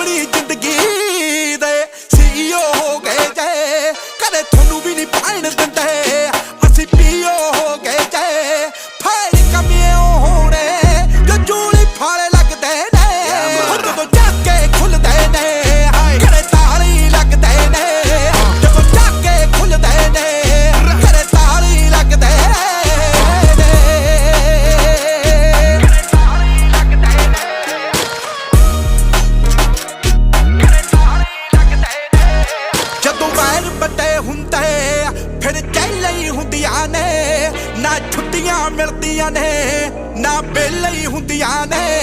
ਆਪਣੀ ਜਿੰਦ ਹੀ ਹੁੰਦੀਆਂ ਨੇ ਨਾ ਛੁੱਟੀਆਂ ਮਿਲਦੀਆਂ ਨੇ ਨਾ ਬੇਲੇ ਹੁੰਦੀਆਂ ਨੇ।